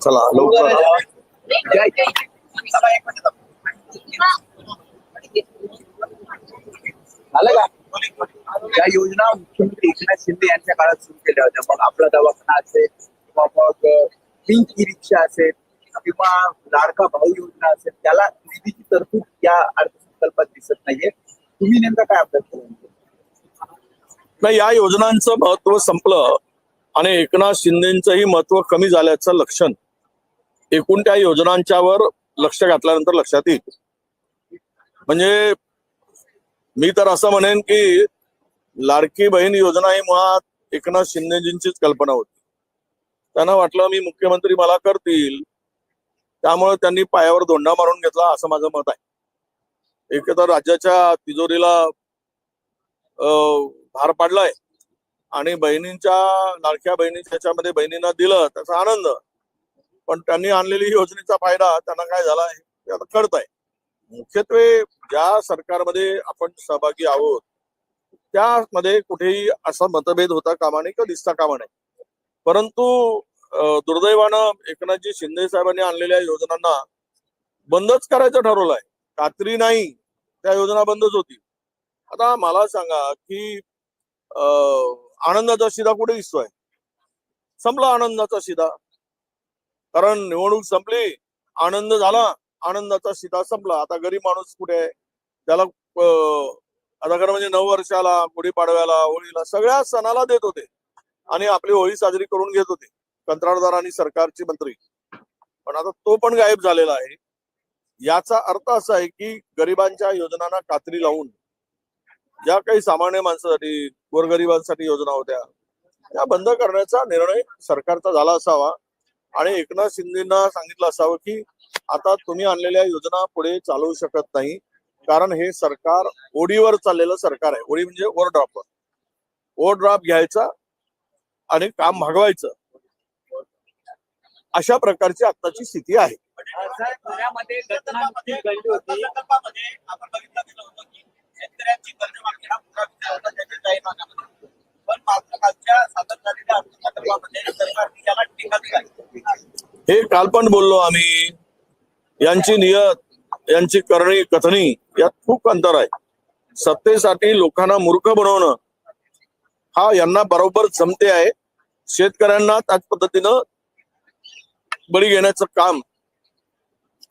चला लवकर. झालं का? या योजना मुख्यमंत्री एकनाथ शिंदे यांच्या काळात सुरू केल्या होत्या मग आपला दवाखाना असेल किंवा मग पिंक ई रिक्षा असेल किंवा लाडका भाऊ योजना असेल त्याला निधीची तरतूद या अर्थसंकल्पात दिसत नाहीये. तुम्ही नेमका काय अभ्यास करू नाही या योजनांचं महत्त्व संपलं आणि एकनाथ शिंदेचंही महत्त्व कमी झाल्याचं लक्षण. एकूण त्या योजनांच्यावर लक्ष घातल्यानंतर लक्षात येईल. म्हणजे मी तर असं म्हणेन की लाडकी बहीण योजना ही मुळात एकनाथ शिंदेजींचीच कल्पना होती. त्यांना वाटलं मी मुख्यमंत्री मला करतील. त्यामुळे त्यांनी पायावर धोंडा मारून घेतला असं माझं मत आहे. एक तर राज्याच्या तिजोरीला अं, भार पाडलाय. आणि बहिणींच्या लाडक्या बहिणी याच्यामध्ये बहिणींना दिलं त्याचा आनंद. पण त्यांनी आणलेली योजनेचा फायदा त्यांना काय झाला आहे आता कळत आहे मुख्यत्वे ज्या सरकारमध्ये आपण सहभागी आहोत त्यामध्ये कुठेही असा मतभेद होता कामा नये किंवा दिसता कामा नये परंतु दुर्दैवानं एकनाथजी शिंदे साहेबांनी आणलेल्या योजनांना बंदच करायचं ठरवलंय. खात्री नाही त्या योजना बंदच होती आता मला सांगा की आनंदाचा शिदा कुठे दिसतोय? संपला आनंदाचा शिदा. कारण निवडणूक संपली आनंद झाला आनंदाचा शिदा संपला. आता गरीब माणूस कुठे आहे? त्याला आता खरं म्हणजे नऊ वर्षाला गुढीपाडव्याला होळीला सगळ्या सणाला देत होते. आणि आपली होळी साजरी करून घेत होते कंत्राटदार आणि सरकारचे मंत्री. पण आता तो पण गायब झालेला आहे. याचा अर्थ असा आहे की गरिबांच्या योजनांना कात्री लावून ज्या काही सामान्य माणसासाठी गोरगरिबांसाठी योजना होत्या त्या बंद करण्याचा निर्णय सरकारचा झाला असावा. आणि एकनाथ शिंदेना सांगितलं असावं की आता तुम्ही आणलेल्या योजना पुढे चालवू शकत नाही. कारण हे सरकार ओडीवर चाललेलं सरकार आहे. ओडी म्हणजे ओव्हरड्राफ्ट ओव्हरड्राफ्ट घ्यायचा आणि काम भागवायचं. अशा प्रकारची आत्ताची स्थिती आहे. होती. हे काल पण बोललो आम्ही. यांची नियत यांची करणी कथनी यात खूप अंतर आहे. सत्तेसाठी लोकांना मूर्ख बनवणं हा यांना बरोबर जमते आहे. शेतकऱ्यांना त्याच पद्धतीनं बळी घेण्याचं काम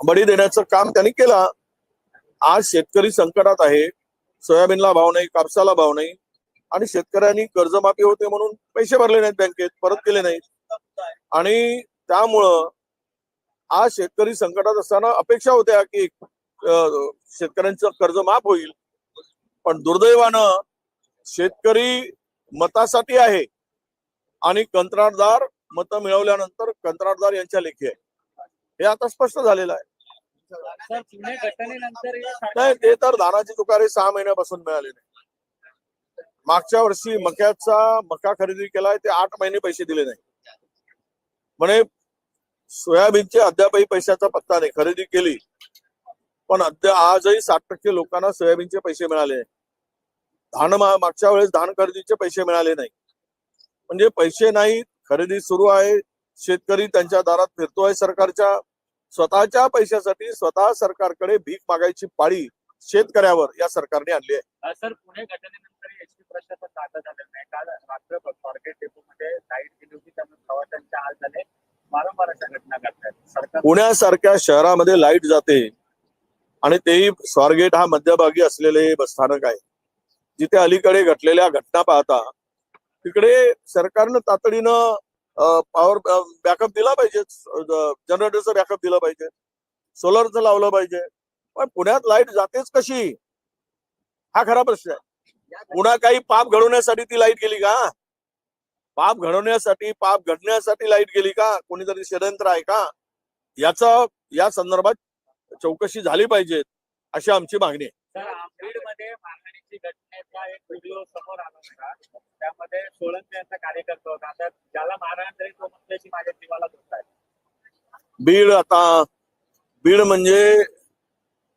बळी देण्याचं काम त्यांनी केलं. आज शेतकरी संकटात आहे. सोयाबीनला भाव नाही कापसाला भाव नाही. आणि शेतकऱ्यांनी कर्जमाफी होते म्हणून पैसे भरले नाहीत बँकेत परत केले नाहीत. आणि त्यामुळं आज शेतकरी संकटात असताना अपेक्षा होत्या की शेतकऱ्यांचं कर्ज माफ होईल. पण दुर्दैवानं शेतकरी मतासाठी आहे आणि कंत्राटदार मतं मिळवल्यानंतर कंत्राटदार यांच्या लेखी आहे. हे आता स्पष्ट झालेलं आहे. हे नाही ते तर धानाची तुकारे सहा महिन्यापासून मिळाले नाही. मागच्या वर्षी मक्याचा मका खरेदी केलाय ते आठ महिने पैसे दिले नाही. म्हणे सोयाबीनचे अद्यापही पैशाचा पत्ता नाही. खरेदी केली. पण अद्या आजही साठ टक्के लोकांना सोयाबीनचे पैसे मिळाले. धान मागच्या वेळेस धान खरेदीचे पैसे मिळाले नाही. म्हणजे पैसे नाही खरेदी सुरू आहे. शेतकरी त्यांच्या दारात फिरतोय सरकारच्या. स्वतःच्या पैशासाठी स्वतः सरकारकडे भीक मागायची पाळी शेतकऱ्यावर या सरकारने आणली आहे. सर पुणे घटनेनंतर एसटी प्रशासन दाखल झालेलं नाही. काल रात्रभर स्वारगेट डेपोमध्ये लाइट गेली होती. त्यामुळे प्रवाशांची हाल झाले वारंवार अशा घटना घडतात सरकार पुण्यासारख्या शहरामध्ये लाइट जाते आणि तेही स्वारगेट हा मध्यभागी असलेले बसस्थानक आहे. जिथे अलीकडे घटलेल्या घटना पाहता तिकडे सरकारनं तातडीनं पॉवर बॅकअप दिला पाहिजे. जनरेटरचं बॅकअप दिलं पाहिजे. सोलरचं लावलं पाहिजे. पण पुण्यात लाइट जातेच कशी? हा खरा प्रश्न आहे. पुन्हा काही पाप घडवण्यासाठी ती लाइट गेली का? पाप घडवण्यासाठी पाप घडण्यासाठी लाइट गेली का? कोणीतरी षडयंत्र आहे का? याचा या संदर्भात चौकशी झाली पाहिजे अशी आमची मागणी आहे. त्यामध्ये सोळंके यांचा कार्यकर्ता होता. आता ज्याला मारहाण तरी तो म्हटल्याची माझ्या जीवाला धोका आहे. बीड आता बीड म्हणजे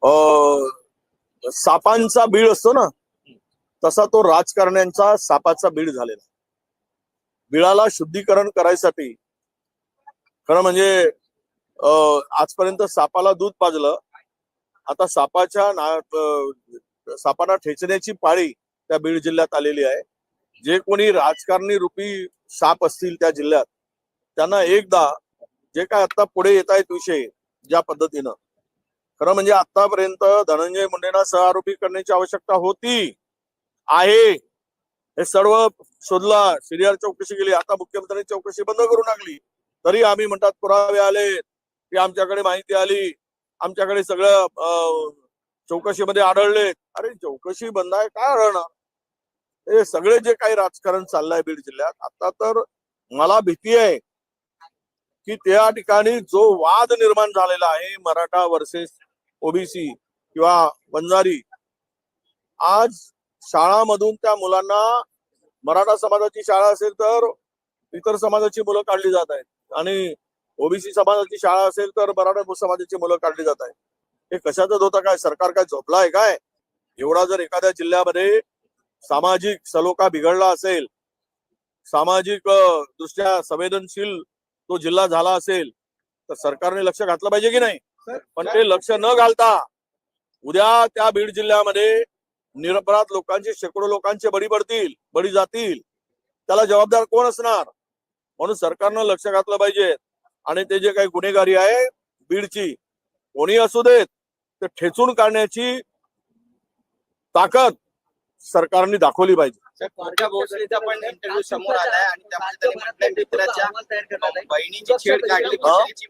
अं, सापांचा बीड असतो ना तसा तो राजकारण्यांचा सापाचा बीड झालेला बिळाला शुद्धीकरण करायसाठी खरं म्हणजे आजपर्यंत सापाला दूध पाजलं. आता सापाच्या ना सापांना ठेचण्याची पाळी त्या बीड जिल्ह्यात आलेली आहे. जे कोणी राजकारणी रूपी साप असतील त्या जिल्ह्यात त्यांना एकदा जे काय आता पुढे येत आहेत विषय ज्या पद्धतीनं. खरं म्हणजे आतापर्यंत धनंजय मुंडेंना सहआरोपी करण्याची आवश्यकता होती आहे. हे सर्व शोधला सीडीआर चौकशी केली आता मुख्यमंत्र्यांनी चौकशी बंद करू लागली. तरी आम्ही म्हणतात पुरावे आले की आमच्याकडे माहिती आली. आमच्याकडे सगळं चौकशीमध्ये आढळले. अरे चौकशी बंद आहे. काय आढळणार? हे सगळे जे काही राजकारण चाललंय बीड जिल्ह्यात आता तर मला भीती आहे की त्या ठिकाणी जो वाद निर्माण झालेला आहे मराठा वर्सेस ओबीसी किंवा बंजारी आज शाळामधून त्या मुलांना मराठा समाजाची शाळा असेल तर इतर समाजाची मुलं काढली जात आहेत. आणि ओबीसी समाजाची शाळा असेल तर मराठा समाजाची मुलं काढली जात आहेत. हे कशाचं होतं काय सरकार काय झोपलं आहे काय? एवढा जर एखाद्या जिल्ह्यामध्ये सामाजिक सलोखा बिघडला असेल सामाजिक दृष्ट्या संवेदनशील तो जिल्हा झाला असेल तर सरकारने लक्ष घातलं पाहिजे की नाही? पण ते लक्ष न घालता उद्या त्या बीड जिल्ह्यामध्ये निरपराध लोकांचे शेकडो लोकांचे बळी पडतील बळी जातील. त्याला जबाबदार कोण असणार? म्हणून सरकारनं लक्ष घातलं पाहिजे. आणि ते जे काही गुन्हेगारी आहे बीडची कोणी असू देत ते ठेचून काढण्याची ताकद सरकारने दाखवली पाहिजे. समोर आलाय आणि बहिणीची छेड काढली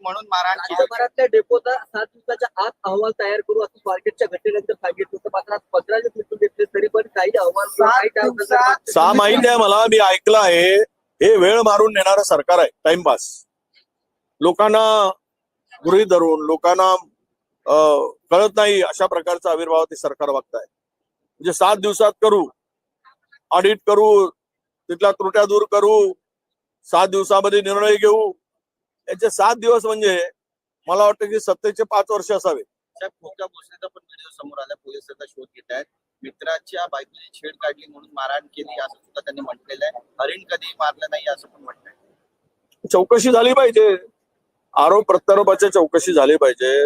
म्हणून मारहाण डेपोचा सात दिवसाच्या आत अहवाल तयार करू असं स्वारगेटच्या घटनेनंतर सांगितलं होतं. मात्र आज पंधरा दिवस निघून घेतले तरी पण काही अहवाल सहा माहिती आहे मला मी ऐकलं आहे. हे वेळ मारून नेणारं सरकार आहे टाइमपास. लोकांना गृहीत धरून लोकांना कळत नाही अशा प्रकारचा आविर्भाव ते सरकार वागत आहे म्हणजे सात दिवसात करू ऑडिट करू तिथल्या त्रुट्या दूर करू सात दिवसामध्ये निर्णय घेऊ. याचे सात दिवस म्हणजे मला वाटतं की सत्तेचे पाच वर्ष असावे. पूजा भोसलेचा पण व्हिडिओ समोर आला. पोलीस त्याचा शोध घेत आहेत. मित्राच्या बायकोची छेड काढली म्हणून मारहाण केली असं सुद्धा त्यांनी म्हटलेलं आहे. हरिण कधी मारलं नाही असं पण म्हटलंय. चौकशी झाली पाहिजे. आरोप प्रत्यारोपाच्या चौकशी झाली पाहिजे.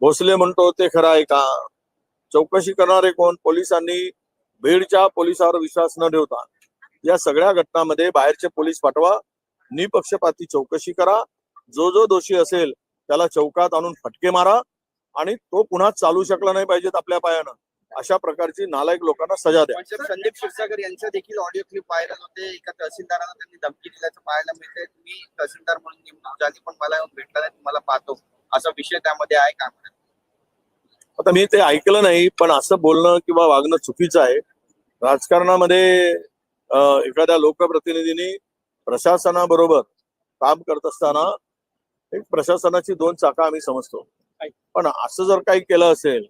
भोसले म्हणतो ते खरं आहे का? चौकशी करणारे कोण? पोलिसांनी बीडच्या पोलिसावर विश्वास न ठेवता या सगळ्या घटनांमध्ये बाहेरचे पोलीस पाठवा. निपक्षपाती चौकशी करा. जो जो दोषी असेल त्याला चौकात आणून फटके मारा. आणि तो पुन्हा चालू शकला नाही पाहिजेत आपल्या पायानं. अशा प्रकारची नालायक लोकांना सजा द्या. संदीप क्षीरसागर यांचा देखील ऑडिओ क्लिप व्हायरल होते. एका तहसीलदाराला त्यांनी धमकी दिल्याचं पाहायला मिळतंय. तुम्ही तहसीलदार म्हणून नेमणूक झाली पण मला येऊन भेटला नाही तुम्हाला पाहतो. असा विषय त्यामध्ये आहे का? आता मी ते ऐकलं नाही पण असं बोलणं किंवा वागणं चुकीचं आहे. राजकारणामध्ये एखाद्या लोकप्रतिनिधींनी प्रशासनाबरोबर काम करत असताना एक प्रशासनाची दोन चाका आम्ही समजतो. पण असं जर काही केलं असेल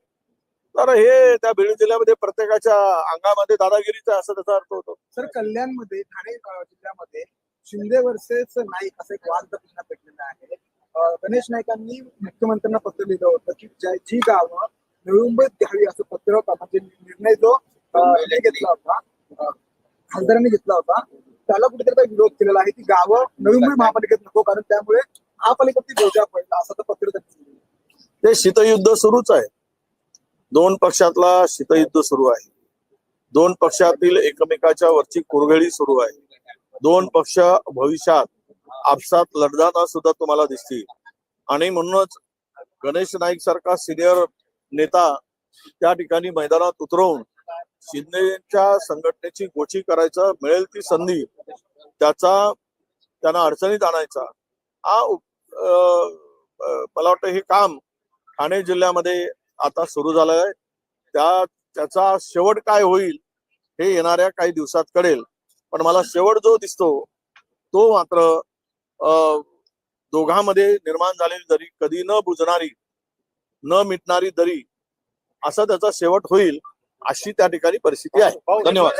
तर हे त्या बीड जिल्ह्यामध्ये प्रत्येकाच्या अंगामध्ये दादागिरीचा असं त्याचा अर्थ होतो. सर कल्याणमध्ये ठाणे जिल्ह्यामध्ये शिंदे वर्सेस नाईक असं एक वाद पुन्हा पेटलेला आहे. गणेश नाईकांनी मुख्यमंत्र्यांना पत्र लिहिलं होतं की जी गावं निळुंबत घ्यावी असं पत्र म्हणजे निर्णय जो घेतला होता खासदारांनी घेतला होता त्याला कुठेतरी विरोध केलेला आहे. की गावं नवी मुंबई महापालिकेत नको कारण त्यामुळे महापालिकेवरती बोजा पडला असं तर पत्र त्यांनी. ते शीतयुद्ध सुरूच आहे. दोन पक्षातला शीतयुद्ध सुरू आहे. दोन पक्षातील एकमेकाच्या वरची कुरघळी सुरू आहे. दोन पक्ष भविष्यात आपसात लढताना सुद्धा तुम्हाला दिसतील. आणि म्हणूनच गणेश नाईक सारखा सिनियर नेता त्या ठिकाणी मैदानात उतरवून शिंदेच्या संघटनेची गोची करायचं मिळेल ती संधी त्याचा त्यांना अडचणीत आणायचा. हा अं, मला वाटतं हे काम ठाणे जिल्ह्यामध्ये आता सुरू झालं आहे त्या त्याचा शेवट काय होईल हे येणाऱ्या काही दिवसात कळेल. पण मला शेवट जो दिसतो तो मात्र अं, दोघांमध्ये निर्माण झालेली दरी कधी न बुजणारी न मिटणारी दरी असा त्याचा शेवट होईल अशी त्या ठिकाणी परिस्थिती आहे. धन्यवाद.